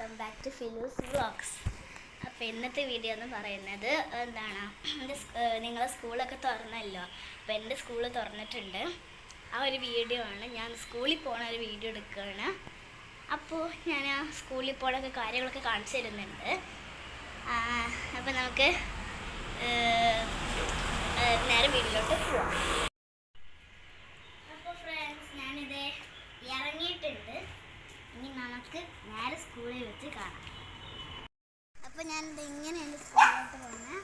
Welcome back to Filus vlogs അപ്പോൾ ഇന്നത്തെ video എന്ന് പറയുന്നത് എന്താണ്? എന്റെ നിങ്ങളെ സ്കൂളൊക്കെ തുറന്നല്ലോ. അപ്പോൾ എന്റെ സ്കൂൾ തുറന്നിട്ടുണ്ട്. ആ ഒരു വീഡിയോ ആണ്. ഞാൻ സ്കൂളിൽ പോണ ഒരു വീഡിയോ എടുക്കുകയാണ്. അപ്പോൾ ഞാൻ ആ സ്കൂളിൽ പോണൊക്കെ കാര്യങ്ങളൊക്കെ കാണിച്ചു തരുന്നുണ്ട്. അപ്പോൾ നമുക്ക് നേരെ വീട്ടിലോട്ട് പോവാം. അപ്പോൾ ഫ്രണ്ട്സ് ഞാനിത് ഇറങ്ങിയിട്ടുണ്ട്. ഇനി നമുക്ക് നേരെ സ്കൂളിൽ വെച്ച് കാണാം. അപ്പോൾ ഞാനിത് ഇങ്ങനെയാണ് സ്കൂളിലോട്ട് പോകുന്നത്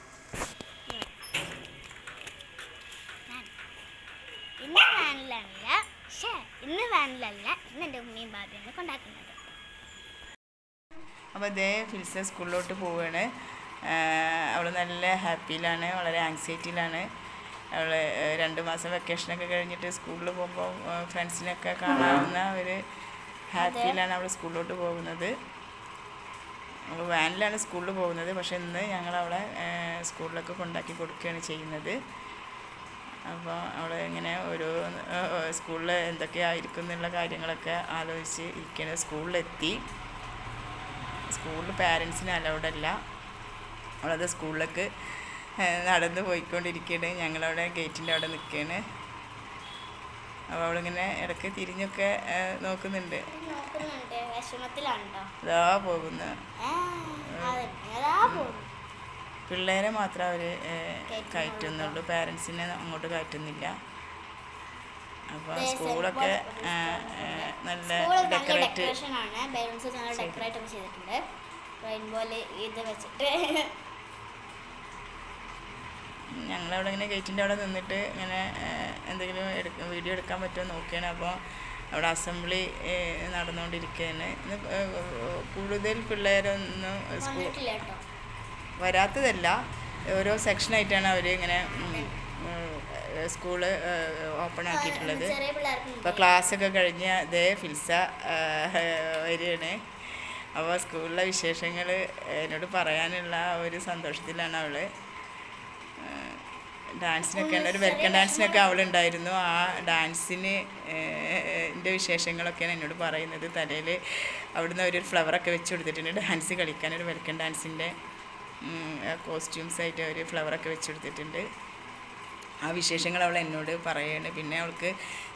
ഇന്ന് വാനിലല്ല പക്ഷേ ഇന്ന് വാനിലല്ല ഇന്ന് എന്റെ ഉമ്മയും ബാബിയാണ് കൊണ്ടാക്കുന്നത് അപ്പോൾ ഇതേ ഫിൽസ സ്കൂളിലോട്ട് പോവുകയാണ് അവൾ നല്ല ഹാപ്പിയിലാണ് വളരെ ആങ്സൈറ്റിയിലാണ് അവൾ രണ്ട് മാസം വെക്കേഷനൊക്കെ കഴിഞ്ഞിട്ട് സ്കൂളിൽ പോകുമ്പോൾ ഫ്രണ്ട്സിനൊക്കെ കാണാവുന്ന ഒരു ഹാപ്പിയിലാണ് അവൾ സ്കൂളിലോട്ട് പോകുന്നത്. വാനിലാണ് സ്കൂളിൽ പോകുന്നത്. പക്ഷേ ഇന്ന് ഞങ്ങൾ അവളെ സ്കൂളിലൊക്കെ കൊണ്ടാക്കി കൊടുക്കുകയാണ് ചെയ്യുന്നത്. അപ്പോൾ അവൾ ഇങ്ങനെ ഓരോ സ്കൂളിൽ എന്തൊക്കെയായിരിക്കും എന്നുള്ള കാര്യങ്ങളൊക്കെ ആലോചിച്ച് ഇരിക്കുന്നത് സ്കൂളിലെത്തി. സ്കൂളിൽ പാരൻസിന് അല്ല അവളത് സ്കൂളിലേക്ക് നടന്ന് പോയിക്കൊണ്ടിരിക്കുകയാണ്. ഞങ്ങളവിടെ ഗേറ്റിന്റെ അവിടെ നിൽക്കുകയാണ്. അപ്പോൾ അവളിങ്ങനെ ഇടയ്ക്ക് തിരിഞ്ഞൊക്കെ നോക്കുന്നുണ്ട്. ഇതാ പോകുന്ന പിള്ളേരെ മാത്രം അവർ കയറ്റുന്നുള്ളൂ. പാരൻസിനെ അങ്ങോട്ട് കയറ്റുന്നില്ല. അപ്പോൾ സ്കൂളൊക്കെ നല്ല ഡെക്കറേറ്റ് ഡെക്കറേറ്റ് ഒക്കെ ചെയ്തിട്ടുണ്ട്. ഇത് വെച്ചിട്ട്. ഞങ്ങളവിടെ ഇങ്ങനെ ഗേറ്റിന്റെ അവിടെ നിന്നിട്ട് ഇങ്ങനെ എന്തെങ്കിലും എടുക്ക വീഡിയോ എടുക്കാൻ പറ്റുമോ നോക്കിയാണ്. അപ്പോൾ അവിടെ അസംബ്ലി നടന്നുകൊണ്ടിരിക്കുകയാണ്. ഇന്ന് കൂടുതൽ പിള്ളേരൊന്നും സ്കൂൾ വരാത്തതല്ല. ഓരോ സെക്ഷനായിട്ടാണ് അവർ ഇങ്ങനെ സ്കൂൾ ഓപ്പൺ ആക്കിയിട്ടുള്ളത്. ഇപ്പോൾ ക്ലാസ്സൊക്കെ കഴിഞ്ഞ് അതേ ഫിൽസ വരികയാണ്. അപ്പോൾ സ്കൂളിലെ വിശേഷങ്ങൾ എന്നോട് പറയാനുള്ള ഒരു സന്തോഷത്തിലാണ് അവൾ ഡാൻസിനൊക്കെ ഒരു വെൽക്കം ഡാൻസിനൊക്കെ അവളുണ്ടായിരുന്നു. ആ ഡാൻസിന് എന്റെ വിശേഷങ്ങളൊക്കെയാണ് എന്നോട് പറയുന്നത്. തലയിൽ അവിടുന്ന് ഒരു ഫ്ലവറൊക്കെ വെച്ച് കൊടുത്തിട്ടുണ്ട്. ഡാൻസ് കളിക്കാൻ ഒരു വെൽക്കം ഡാൻസിന്റെ കോസ്റ്റ്യൂംസ് ആയിട്ട് ഒരു ഫ്ലവറൊക്കെ വെച്ച് കൊടുത്തിട്ടുണ്ട്. ആ വിശേഷങ്ങൾ അവൾ എന്നോട് പറയുകയാണ് പിന്നെ അവൾക്ക്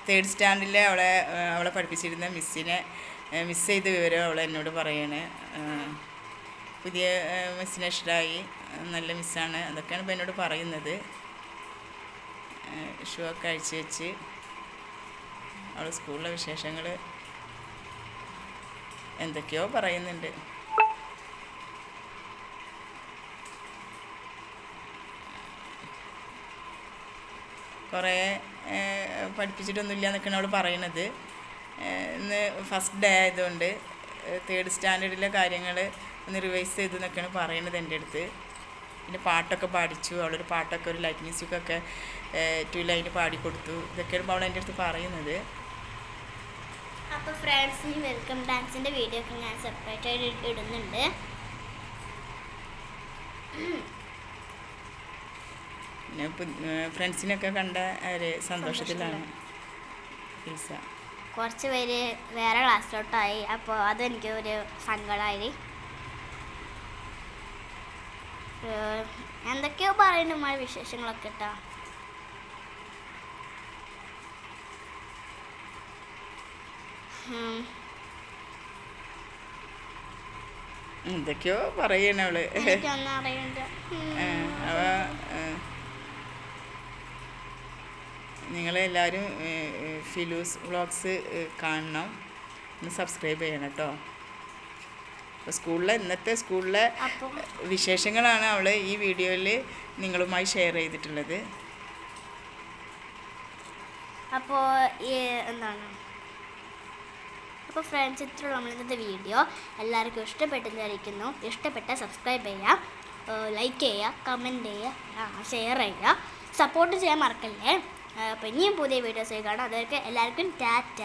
തേർഡ് സ്റ്റാൻഡിൽ അവളെ അവളെ പഠിപ്പിച്ചിരുന്ന മിസ്സിനെ മിസ് ചെയ്ത വിവരം അവൾ എന്നോട് പറയാണ്. പുതിയ മിസ്സിനെ ഇഷ്ടമായി നല്ല മിസ്സാണ് അതൊക്കെയാണ് ഇപ്പോൾ എന്നോട് പറയുന്നത്. ഷൂ ഒക്കെ അഴിച്ച് വെച്ച് അവൾ സ്കൂളിലെ വിശേഷങ്ങൾ എന്തൊക്കെയോ പറയുന്നുണ്ട്. കുറേ പഠിപ്പിച്ചിട്ടൊന്നുമില്ല എന്നൊക്കെയാണ് അവൾ പറയണത്. ഇന്ന് ഫസ്റ്റ് ഡേ ആയതുകൊണ്ട് തേർഡ് സ്റ്റാൻഡേർഡിലെ കാര്യങ്ങൾ ഒന്ന് റിവൈസ് ചെയ്തു എന്നൊക്കെയാണ് പറയണത് എന്റെ അടുത്ത്. പിന്നെ പാട്ടൊക്കെ പാടിച്ചു അവളൊരു പാട്ടൊക്കെ ഒരു ലൈറ്റ് മ്യൂസിക്കൊക്കെ ടു ലൈന് പാടിക്കൊടുത്തു. ഇതൊക്കെയാണ് അവൾ എന്റെ അടുത്ത് പറയുന്നത്. അപ്പോൾ ഫ്രണ്ട്സിന് വെൽക്കം ഡാൻസിന്റെ വീഡിയോ ഒക്കെ ഞാൻ സെപ്പറേറ്റ് ആയിട്ട് ഇടുന്നുണ്ട്. ഫ്രണ്ട്സിനൊക്കെ കണ്ട ഒരു സന്തോഷത്തിലാണ് കുറച്ച് പേര് വേറെ ക്ലാസ്സിലോട്ടായി അപ്പോൾ അതെനിക്ക് ഒരു സങ്കടമായി എന്തൊക്കെയോ പറയുന്നു മഴ വിശേഷങ്ങളൊക്കെ കേട്ടോ. എന്തൊക്കെയോ പറയണവൾ. അവ നിങ്ങളെല്ലാവരും ഫിലൂസ് വ്ളോഗ്സ് കാണണം. ഒന്ന് സബ്സ്ക്രൈബ് ചെയ്യണം കേട്ടോ. അപ്പോൾ സ്കൂളിലെ ഇന്നത്തെ സ്കൂളിലെ വിശേഷങ്ങളാണ് അവൾ ഈ വീഡിയോയിൽ നിങ്ങളുമായി ഷെയർ ചെയ്തിട്ടുള്ളത്. അപ്പോൾ എന്താണ്? അപ്പോൾ ഫ്രണ്ട്സ് ഇത്രയുള്ള നമ്മൾ ഇന്നത്തെ വീഡിയോ എല്ലാവർക്കും ഇഷ്ടപ്പെട്ടെന്ന് ഇഷ്ടപ്പെട്ടെന്നായിരിക്കുന്നു. ഇഷ്ടപ്പെട്ട സബ്സ്ക്രൈബ് ചെയ്യുക ലൈക്ക് ചെയ്യുക കമന്റ് ചെയ്യുക ഷെയർ ചെയ്യുക. സപ്പോർട്ട് ചെയ്യാൻ മറക്കല്ലേ? അപ്പോൾ ഇനിയും പുതിയ വീഡിയോസ് കാണാം. അതൊക്കെ എല്ലാവർക്കും ടാറ്റ.